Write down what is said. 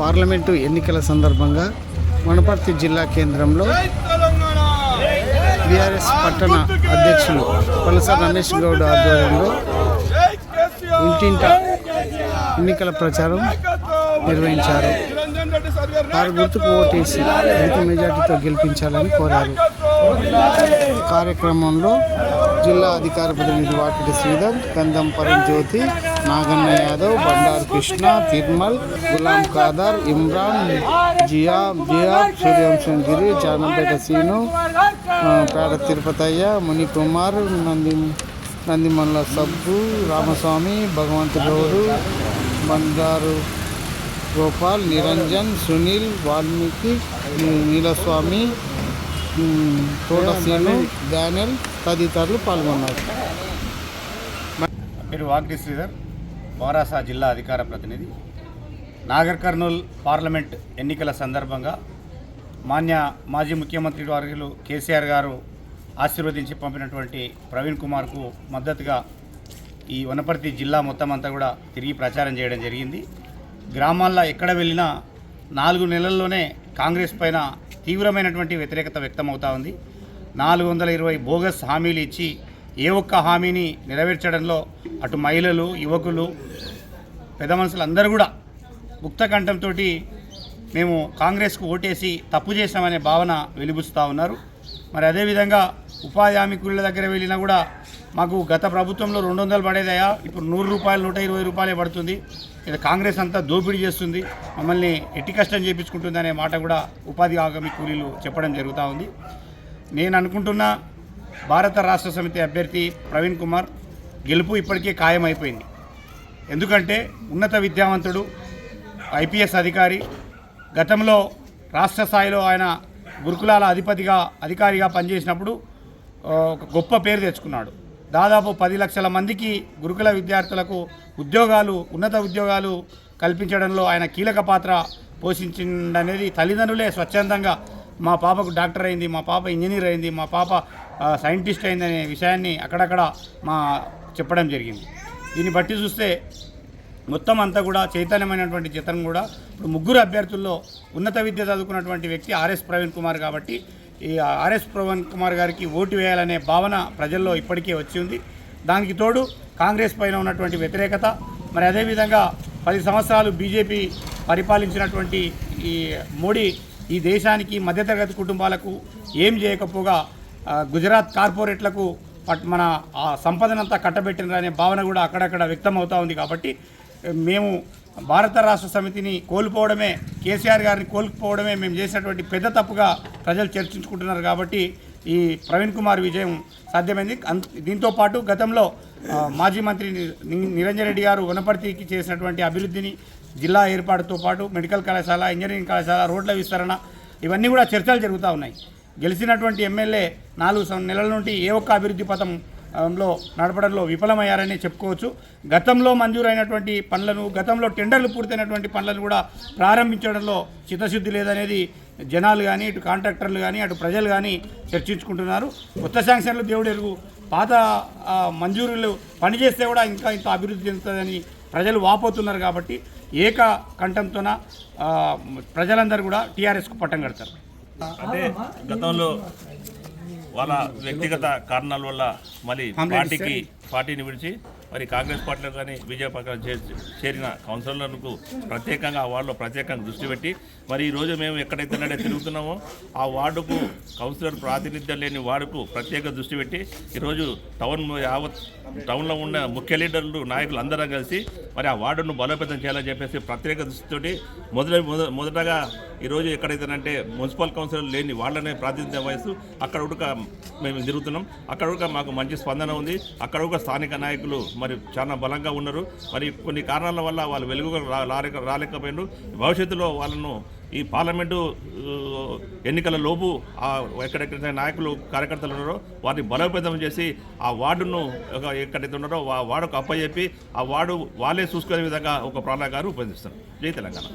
Parliament ఎన్నికల సందర్భంగా వనపర్తి జిల్లా కేంద్రంలో బీఆర్ఎస్ పట్టణ అధ్యక్షులు పలస రమేష్ గౌడ్ ఆధ్వర్యంలో ఇంటింట ఎన్నికల ప్రచారం నిర్వహించారు. వారు గుర్తుకు ఓటేసి ఎంత మెజార్టీతో గెలిపించాలని కోరారు. కార్యక్రమంలో జిల్లా అధికార ప్రతినిధి వాకిటి శ్రీధర్ గంధం పరం జ్యోతి నాగన్న యాదవ్ బండారు కృష్ణ తిర్మల్ గులాం ఖాదర్ ఇమ్రాన్ జియా జియా సూర్యవంశం గిరి జానంపేట సీను ఆ, పేడ తిరుపతయ్య మునికుమార్ నంది నందిమల్ల సబ్బు రామస్వామి భగవంతుడవుడు బండారు గోపాల్ నిరంజన్ సునీల్ వాల్మీకి నీలస్వామి తోటసీను డానియల్ తదితరులు పాల్గొన్నారు. మీరు వాగ్డి శ్రీధర్. వారాసా జిల్లా అధికార ప్రతినిధి. నాగర్ కర్నూల్ పార్లమెంట్ ఎన్నికల సందర్భంగా మాన్య మాజీ ముఖ్యమంత్రి వర్గులు కేసీఆర్ గారు ఆశీర్వదించి పంపినటువంటి ప్రవీణ్ కుమార్కు మద్దతుగా ఈ వనపర్తి జిల్లా మొత్తం అంతా కూడా తిరిగి ప్రచారం చేయడం జరిగింది. గ్రామాల్లో ఎక్కడ వెళ్ళినా నాలుగు నెలల్లోనే కాంగ్రెస్ పైన తీవ్రమైనటువంటి వ్యతిరేకత వ్యక్తమవుతా ఉంది. నాలుగు వందల ఇరవై బోగస్ హామీలు ఇచ్చి ఏ ఒక్క హామీని నెరవేర్చడంలో అటు మహిళలు యువకులు పెద్ద మనుషులు అందరూ కూడా ముక్త కంఠంతో మేము కాంగ్రెస్కు ఓటేసి తప్పు చేశామనే భావన వెలిబుస్తూ ఉన్నారు. మరి అదేవిధంగా ఉపాధి హామీ కూలీల దగ్గర వెళ్ళినా కూడా మాకు గత ప్రభుత్వంలో రెండు వందలు పడేదయా? ఇప్పుడు నూరు రూపాయలు నూట ఇరవై రూపాయలే పడుతుంది. ఇది కాంగ్రెస్ అంతా దోపిడీ చేస్తుంది. మమ్మల్ని ఎట్టి కష్టం చేయించుకుంటుంది అనే మాట కూడా ఉపాధి హామీ కూలీలు చెప్పడం జరుగుతూ ఉంది. నేను అనుకుంటున్నా భారత రాష్ట్ర సమితి అభ్యర్థి ప్రవీణ్ కుమార్ గెలుపు ఇప్పటికే ఖాయమైపోయింది. ఎందుకంటే ఉన్నత విద్యావంతుడు ఐపీఎస్ అధికారి గతంలో రాష్ట్ర స్థాయిలో ఆయన గురుకులాల అధిపతిగా అధికారిగా పనిచేసినప్పుడు ఒక గొప్ప పేరు తెచ్చుకున్నాడు. దాదాపు పది లక్షల మందికి గురుకుల విద్యార్థులకు ఉద్యోగాలు ఉన్నత ఉద్యోగాలు కల్పించడంలో ఆయన కీలక పాత్ర పోషించిండనేది తల్లిదండ్రులే స్వచ్ఛందంగా మా పాపకు డాక్టర్ అయింది మా పాప ఇంజనీర్ అయింది మా పాప సైంటిస్ట్ అయిందనే విషయాన్ని అక్కడక్కడ మా చెప్పడం జరిగింది. దీన్ని బట్టి చూస్తే మొత్తం అంతా కూడా చైతన్యమైనటువంటి చిత్రం కూడా ఇప్పుడు ముగ్గురు అభ్యర్థుల్లో ఉన్నత విద్య చదువుకున్నటువంటి వ్యక్తి ఆర్ఎస్ ప్రవీణ్ కుమార్ కాబట్టి ఈ ఆర్ఎస్ ప్రవీణ్ కుమార్ గారికి ఓటు వేయాలనే భావన ప్రజల్లో ఇప్పటికే వచ్చి ఉంది. దానికి తోడు కాంగ్రెస్ పైన ఉన్నటువంటి వ్యతిరేకత మరి అదేవిధంగా పది సంవత్సరాలు బీజేపీ పరిపాలించినటువంటి ఈ మోడీ ఈ దేశానికి మధ్యతరగతి కుటుంబాలకు ఏం చేయకపోగా గుజరాత్ కార్పొరేట్లకు పట్ మన ఆ సంపదనంతా కట్టబెట్టినరనే భావన కూడా అక్కడక్కడ వ్యక్తం అవుతా ఉంది కాబట్టి మేము భారత రాష్ట్ర సమితిని కోల్పోవడమే కేసీఆర్ గారిని కోల్పోవడమే మేము చేసినటువంటి పెద్ద తప్పుగా ప్రజలు చర్చించుకుంటున్నారు కాబట్టి ఈ ప్రవీణ్ కుమార్ విజయం సాధ్యమైంది. దీంతో పాటు గతంలో మాజీ మంత్రి నిరంజన్ రెడ్డి గారు వనపర్తికి చేసినటువంటి అభివృద్ధిని జిల్లా ఏర్పాటుతో పాటు మెడికల్ కళాశాల ఇంజనీరింగ్ కళాశాల రోడ్ల విస్తరణ ఇవన్నీ కూడా చర్చలు జరుగుతూ ఉన్నాయి. గెలిచినటువంటి ఎమ్మెల్యే నాలుగు నెలల నుండి ఏ ఒక్క అభివృద్ధి పథం లో నడపడంలో విఫలమయ్యారని చెప్పుకోవచ్చు. గతంలో మంజూరైనటువంటి పనులను గతంలో టెండర్లు పూర్తయినటువంటి పనులను కూడా ప్రారంభించడంలో చిత్తశుద్ధి లేదనేది జనాలు కానీ ఇటు కాంట్రాక్టర్లు కానీ అటు ప్రజలు కానీ చర్చించుకుంటున్నారు. కొత్త శాంక్షన్లు దేవుడు ఎరుగు. పాత మంజూరులు పనిచేస్తే కూడా ఇంకా ఇంత అభివృద్ధి చెందుతుందని ప్రజలు వాపోతున్నారు కాబట్టి ఏక కంఠంతోన ప్రజలందరూ కూడా టీఆర్ఎస్కు పట్టం కడతారు. అంటే గతంలో వాళ్ళ వ్యక్తిగత కారణాల వల్ల మళ్ళీ పార్టీకి పార్టీని విడిచి మరి కాంగ్రెస్ పార్టీలో కానీ బీజేపీ పక్కన చే- చేరిన కౌన్సిలర్లకు ప్రత్యేకంగా ఆ వార్డులో ప్రత్యేకంగా దృష్టి పెట్టి మరి ఈరోజు మేము ఎక్కడైతే తిరుగుతున్నామో ఆ వార్డుకు కౌన్సిలర్ ప్రాతినిధ్యం లేని వార్డుకు ప్రత్యేక దృష్టి పెట్టి ఈరోజు టౌన్ యావత్ టౌన్లో ఉన్న ముఖ్య లీడర్లు నాయకులు అందరం కలిసి మరి ఆ వార్డును బలోపేతం చేయాలని చెప్పేసి ప్రత్యేక దృష్టితోటి మొదట మొదటగా ఈరోజు ఎక్కడైతేనంటే మున్సిపల్ కౌన్సిలర్ లేని వాళ్ళనే ప్రాతినిధ్యం వహిస్తూ అక్కడ ఉడక మేము తిరుగుతున్నాం. అక్కడ ఉడక మాకు మంచి స్పందన ఉంది. అక్కడ ఒక స్థానిక నాయకులు మరి చాలా బలంగా ఉన్నారు. మరి కొన్ని కారణాల వల్ల వాళ్ళు వెలుగు రాలేక రాలేకపోయినారు. భవిష్యత్తులో వాళ్ళను ఈ పార్లమెంటు ఎన్నికల లోపు ఎక్కడెక్కడ నాయకులు కార్యకర్తలు ఉన్నారో వారిని బలోపేతం చేసి ఆ వార్డును ఎక్కడైతే ఉన్నారో ఆ వార్డుకు అప్పచెప్పి ఆ వార్డు వాళ్ళే చూసుకునే విధంగా ఒక ప్రాణాగారు ఉపయోగిస్తారు జై తెలంగాణ.